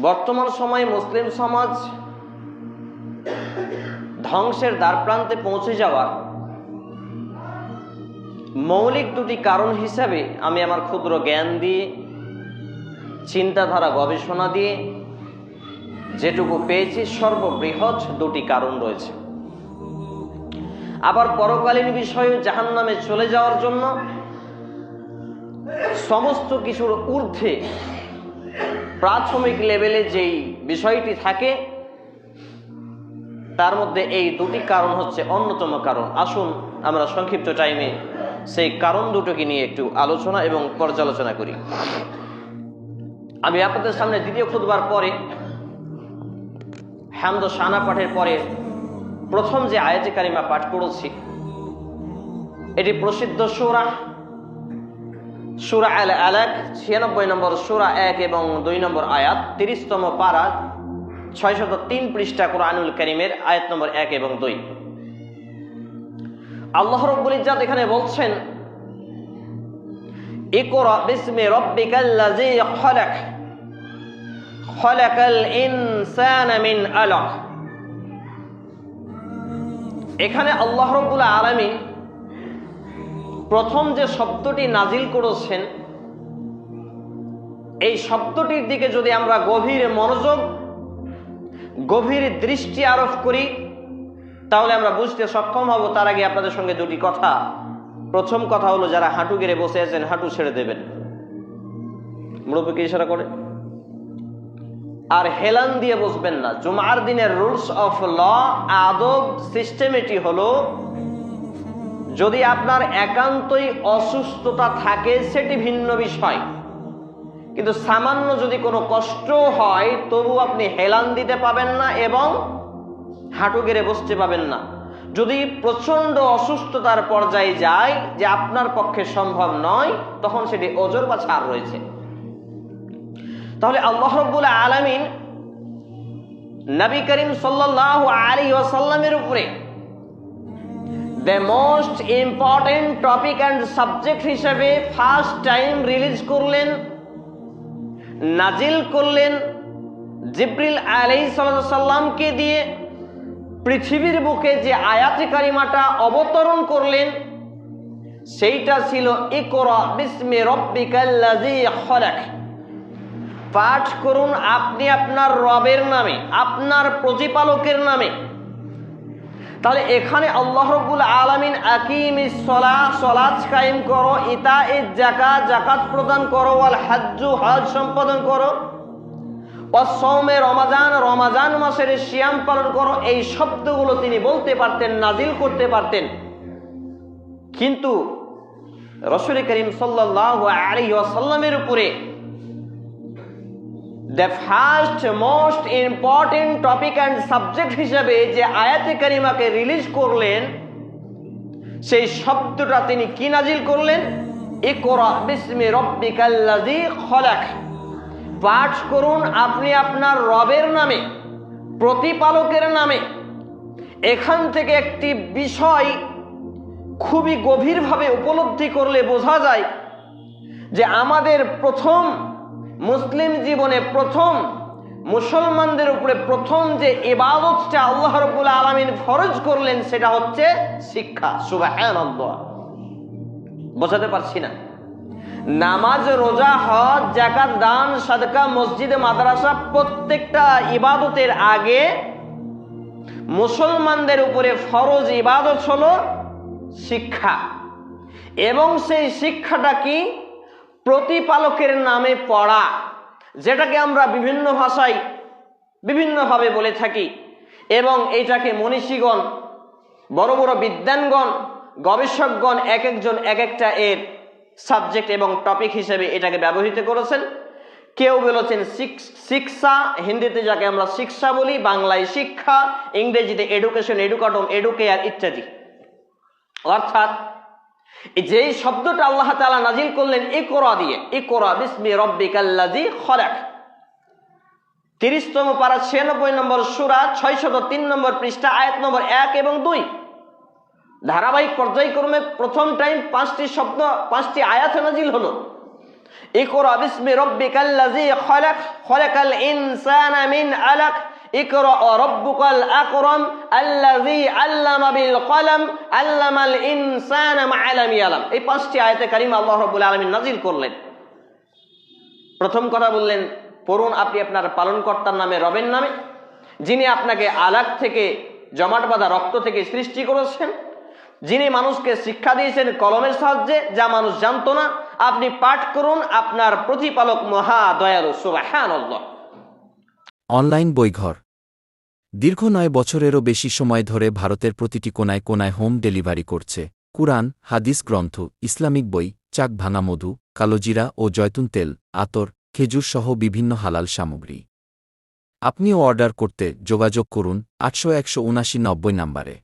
বর্তমান সময়ে মুসলিম সমাজ ধ্বংসের দ্বারপ্রান্তে পৌঁছে যাওয়ার মৌলিক দুটি কারণ হিসাবে আমি আমার ক্ষুদ্র জ্ঞান দিয়ে, চিন্তাধারা গবেষণা দিয়ে যেটুকু পেয়েছি, সর্ববৃহৎ দুটি কারণ রয়েছে। আবার পরকালীন বিষয়ে জাহান নামে চলে যাওয়ার জন্য সমস্ত কিছুর ঊর্ধ্বে প্রাথমিক লেভেলে যেই বিষয়টি থাকে, তার মধ্যে এই দুটি কারণ হচ্ছে অন্যতম কারণ। আসুন আমরা সংক্ষিপ্ত টাইমে সেই কারণ দুটোকে নিয়ে একটু আলোচনা এবং পর্যালোচনা করি। আমি আপনাদের সামনে দ্বিতীয় খুদবার পরে হ্যামদ সানা পাঠের পরে প্রথম যে আয়াতে কারিমা পাঠ করেছি, এটি প্রসিদ্ধ সুরা সুরা আল আলাক, ছিয়ানব্বই নম্বর সুরা এক এবং দুই নম্বর আয়াত, তিরিশতম পারা, ছয়শত তিন পৃষ্ঠা কোরআনুল করিমের আয়াত নম্বর এক এবং দুই। আল্লাহ রব্বুল ইজ্জাত এখানে বলছেন, ইকরা বিসমি রব্বিকাল্লাযী খলাক, খলাকাল ইনসানা মিন আলাক। এখানে আল্লাহ রব্বুল আলামিন প্রথম যে শব্দটি নাজিল করেছেন, এই শব্দটির দিকে যদি আমরা গভীর মনোযোগ, গভীর দৃষ্টি আরোপ করি, তাহলে আমরা বুঝতে সক্ষম হব তার আগে আপনাদের সঙ্গে দুটি কথা। প্রথম কথা হলো, যারা হাঁটু গেড়ে বসে আছেন, হাঁটু ছেড়ে দেবেন। মুরব্বীকে ইশারা করে? আর হেলান দিয়ে বসবেন না। জুমার দিনের রুলস অফ ল, আদব সিস্টেম এটি হলো যদি আপনার একান্তই অসুস্থতা থাকে, সেটি ভিন্ন বিষয়। কিন্তু সামান্য যদি কোনো কষ্ট হয়, তবু আপনি হেলান দিতে পাবেন না এবং হাঁটু গেড়ে বসতে পাবেন না। যদি প্রচণ্ড অসুস্থতার পর্যায়ে যায়, যে আপনার পক্ষে সম্ভব নয়, তখন সেটি ওজোর বা ছাড় রয়েছে। তাহলে আল্লাহ রব্বুল আলমিন নবী করিম সাল্লাহ আলী ওয়াসাল্লামের উপরে the most important topic and subject হিসেবে ফার্স্ট টাইম রিলিজ করলেন, নাজিল করলেন জিব্রিল আলাই সাল্লামকে দিয়ে পৃথিবীর বুকে যে আয়াতে কারিমাটা অবতরণ করলেন, সেইটা ছিল ইকরা বিস্মে রব্বিকাল্লাযী খলাক। পাঠ করুন আপনি আপনার রবের নামে, আপনার প্রতিপালকের নামে। তাহলে এখানে আল্লাহ রব্বুল আলমিন আকিম সলা সলাচ কায়েম করো ইতা ইজ জাকাত জাকাত প্রদান করো, ওয়াল হাজ্জু, হজ সম্পাদন করো অসৌমে রমাজান রমাজান মাসের শিয়াম পালন করো, এই শব্দগুলো তিনি বলতে পারতেন নাজিল করতে পারতেন। কিন্তু রসুল করিম সাল্লাহ আলী সাল্লামের উপরে the first most important topic and subject হিসাবে যে আয়াতে কারিমাকে রিলিজ করলেন, সেই শব্দটা তিনি কি নাজিল করলেন? পাঠ করুন আপনি আপনার রবের নামে, প্রতিপালকের নামে। এখান থেকে একটি বিষয় খুবই গভীরভাবে উপলব্ধি করলে বোঝা যায় যে আমাদের প্রথম মুসলিম জীবনে প্রথম, মুসলমানদের উপরে প্রথম যে ইবাদতটা আল্লাহ রবুল আলমিন ফরজ করলেন সেটা হচ্ছে শিক্ষা। সুবাহ বোঝাতে পারছি না। নামাজ, রোজা, হজ জাকাত দান, সাদকা, মসজিদে, মাদ্রাসা প্রত্যেকটা ইবাদতের আগে মুসলমানদের উপরে ফরজ ইবাদত হলো শিক্ষা। এবং সেই শিক্ষাটা কি? প্রতিপালকের নামে পড়া, যেটাকে আমরা বিভিন্ন ভাষায় বিভিন্নভাবে বলে থাকি, এবং এইটাকে মনীষীগণ, বড় বড় বিদ্যানগণ গবেষকগণ এক একজন এক একটা এর সাবজেক্ট এবং টপিক হিসেবে এটাকে ব্যবহৃত করেছেন। কেউ বলেছেন শিক্ষা হিন্দিতে যাকে আমরা শিক্ষা বলি, বাংলায় শিক্ষা, ইংরেজিতে এডুকেশন এডুকাটম এডুকেয়ার ইত্যাদি। অর্থাৎ যেই শব্দটা আল্লাহ তালা নাজিল করলেন, ইকোরা দিয়ে, ইকোরা বিসমি রব্বিকাল্লাজি খরাক তিরিশতম পারা ছিয়ানব্বই নম্বর সুরা, ছয়শত তিন নম্বর পৃষ্ঠা, আয়াত নম্বর এক এবং দুই। ধারাবাহিক পর্যায়ক্রমে প্রথম টাইম পাঁচটি শব্দ, পাঁচটি আয়াত নাজিল হলো। ইকরা বিসমি রব্বিকাল্লাযী খলাক, খলাকাল ইনসানা মিন আলাক। এই পাঁচটি আয়াতে কারিমা আল্লাহ আলামিন নাজিল করলেন। প্রথম কথা বললেন, পড়ুন আপনি আপনার পালনকর্তার নামে, রবের নামে, যিনি আপনাকে আলাক থেকে, জমাট বাঁধা রক্ত থেকে সৃষ্টি করেছেন, যিনি মানুষকে শিক্ষা দিয়েছেন কলমের সাহায্যে, যা মানুষ জানতো না। আপনি পাঠ করুন, আপনার প্রতিপালক মহা দয়ালু সুবাহান অনলাইন বইঘর। দীর্ঘ নয় বছরেরও বেশি সময় ধরে ভারতের প্রতিটি কোনায় কোনায় হোম ডেলিভারি করছে। কুরআন, হাদিস গ্রন্থ, ইসলামিক বই, চাক ভাঙা মধু কালোজিরা ও জয়তুন তেল, আতর, খেজুর সহ বিভিন্ন হালাল সামগ্রী। আপনিও অর্ডার করতে যোগাযোগ করুন আটশো একশো উনাশি নব্বই নম্বরে।